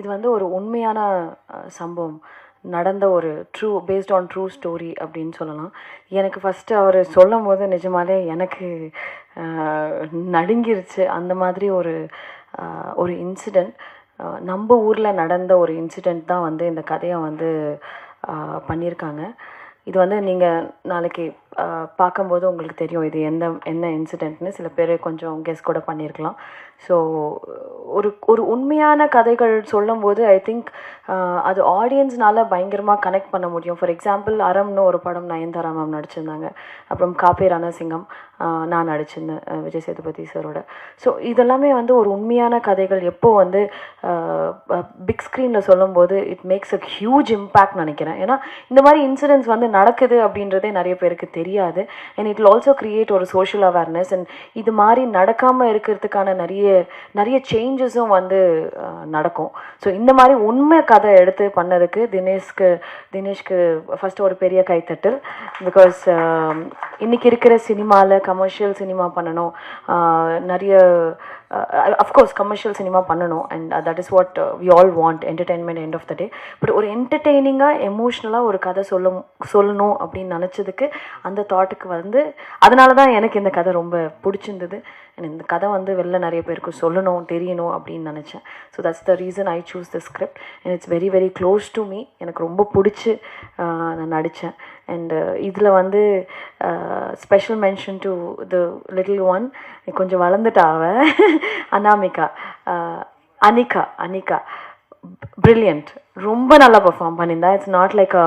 இது வந்து ஒரு உண்மையான சம்பவம். நடந்த ஒரு true based on true story அப்படின்னு சொல்லலாம். எனக்கு ஃபஸ்ட்டு அவர் சொல்லும் போது நிஜமாலே எனக்கு நடுங்கிருச்சு. அந்த மாதிரி ஒரு ஒரு இன்சிடெண்ட் நம்ம ஊரில் நடந்த ஒரு இன்சிடெண்ட் தான் வந்து இந்த கதையை வந்து பண்ணியிருக்காங்க. இது வந்து நீங்கள் நாளைக்கு பார்க்கும்போது உங்களுக்கு தெரியும் இது எந்த என்ன இன்சிடெண்ட்னு சில பேர் கொஞ்சம் கெஸ் கூட பண்ணியிருக்கலாம் ஸோ ஒரு ஒரு உண்மையான கதைகள் சொல்லும்போது ஐ திங்க் அது ஆடியன்ஸ்னால பயங்கரமாக கனெக்ட் பண்ண முடியும். ஃபார் எக்ஸாம்பிள் அறம்னு ஒரு படம் நயன்தாரா மேம் நடிச்சிருந்தாங்க. அப்புறம் காப்பி ரணசிங்கம் நான் நடிச்சிருந்தேன் விஜய் சேதுபதி சாரோட. ஸோ இதெல்லாமே வந்து ஒரு உண்மையான கதைகள். எப்போ வந்து பிக் ஸ்க்ரீனில் சொல்லும்போது it makes a huge impact நினைக்கிறேன். ஏன்னா இந்த மாதிரி இன்சிடென்ட்ஸ் வந்து நடக்குது அப்படின்றதே நிறைய பேருக்கு தெரியும். தெரியாது. அண்ட் இட் ஆல்சோ கிரியேட் ஒரு சோஷியல் அவேர்னஸ் அண்ட் இது மாதிரி நடக்காமல் இருக்கிறதுக்கான நிறைய நிறைய சேஞ்சஸும் வந்து நடக்கும். ஸோ இந்த மாதிரி உண்மை கதை எடுத்து பண்ணதுக்கு தினேஷ்க்கு தினேஷ்க்கு ஃபஸ்ட்டு ஒரு பெரிய கைத்தட்டல். பிகாஸ் இன்னைக்கு இருக்கிற சினிமாவில் கமர்ஷியல் சினிமா பண்ணணும். நிறைய அஃப்கோர்ஸ் கமர்ஷியல் சினிமா பண்ணணும். And that is what we all want entertainment end of the day but ஒரு என்டர்டெய்னிங்காக எமோஷ்னலாக ஒரு கதை சொல்லும் சொல்லணும் அப்படின்னு நினச்சதுக்கு அந்த தாட்டுக்கு வந்து அதனால தான் எனக்கு இந்த கதை ரொம்ப பிடிச்சிருந்தது. இந்த கதை வந்து வெளில நிறைய பேருக்கு சொல்லணும் தெரியணும் அப்படின்னு நினச்சேன். So that's the reason I choose the script and it's very very close to me எனக்கு ரொம்ப பிடிச்சி நான் நடித்தேன் அண்டு இதில் வந்து special mention to the little one கொஞ்சம் வளர்ந்துட்டா அவ. அனாமிகா அனிகா அனிகா. பிரில்லியன்ட் ரொம்ப நல்லா பெர்ஃபார்ம் பண்ணியிருந்தா. It's not like a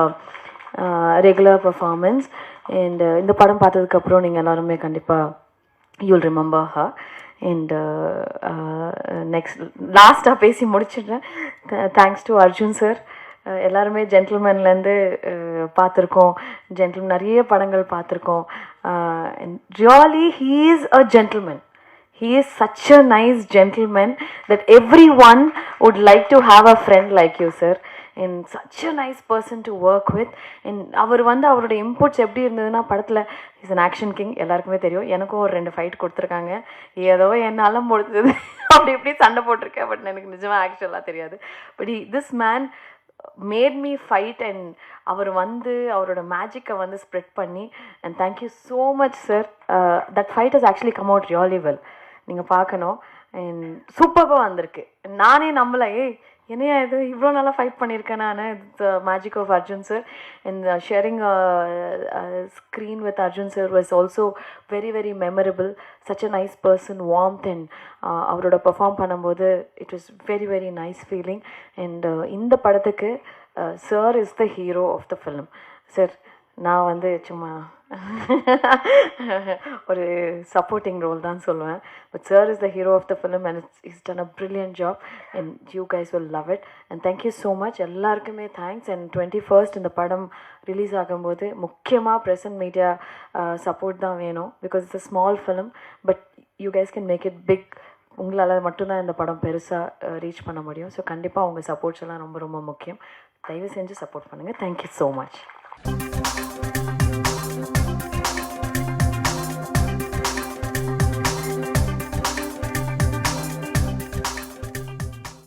regular performance and uh, இந்த படம் பார்த்ததுக்கப்புறம் நீங்கள் எல்லாருமே கண்டிப்பாக யூல் ரிமெம்பர் ஹா அண்ட் நெக்ஸ்ட் லாஸ்ட்டாக பேசி முடிச்சிடுறேன். தேங்க்ஸ் டு அர்ஜுன் சார் எல்லாருமே ஜென்டில்மேன்லேருந்து uh, பார்த்துருக்கோம். ஜென்டில் நிறைய படங்கள் பார்த்துருக்கோம். Really he is a gentleman he is such a nice gentleman that everyone would like to have a friend like you sir and such a nice person to work with and அவர் வந்து அவரோட இம்புட்ஸ் எப்படி இருந்ததுன்னா படத்தில் is an action king எல்லாருக்குமே தெரியும். எனக்கும் ஒரு ரெண்டு ஃபைட் கொடுத்துருக்காங்க. ஏதோ என்னால் முடிஞ்சது. அப்படி இப்படி சண்டை போட்டிருக்கேன். பட் எனக்கு நிஜமாக ஆக்சுவலாக தெரியாது. But this man made me fight and அவர் வந்து அவரோட மேஜிக்கை வந்து ஸ்ப்ரெட் பண்ணி and thank you so much sir that fight is actually come out really well நீங்கள் பார்க்கணும். அண்ட் சூப்பராக வந்திருக்கு. நானே நம்பல. ஏய் என்னையா இது? இவ்வளோ நல்லா ஃபைட் பண்ணியிருக்கேன் நான். The magic of Arjun sir இந்த sharing screen with Arjun sir was also very very memorable such a nice person warmth and அவரோட பெர்ஃபார்ம் பண்ணும்போது it was very very nice feeling and இந்த படத்துக்கு sir is the hero of the film sir நான் வந்து சும்மா ஒரு supporting role தான் சொல்லுவேன். But sir is the hero of the film and it's is done a brilliant job and you guys will love it and thank you so much எல்லாருக்குமே thanks and twenty first இந்த படம் release ஆகும்போது முக்கியமாக present media support தான் வேணும். Because it's a small film but you guys can make it big உங்களால் மட்டும்தான் இந்த படம் பெருசாக ரீச் பண்ண முடியும். ஸோ கண்டிப்பாக உங்கள் சப்போர்ட்ஸ் எல்லாம் ரொம்ப ரொம்ப முக்கியம். தயவு செஞ்சு சப்போர்ட் பண்ணுங்கள் தேங்க்யூ ஸோ மச்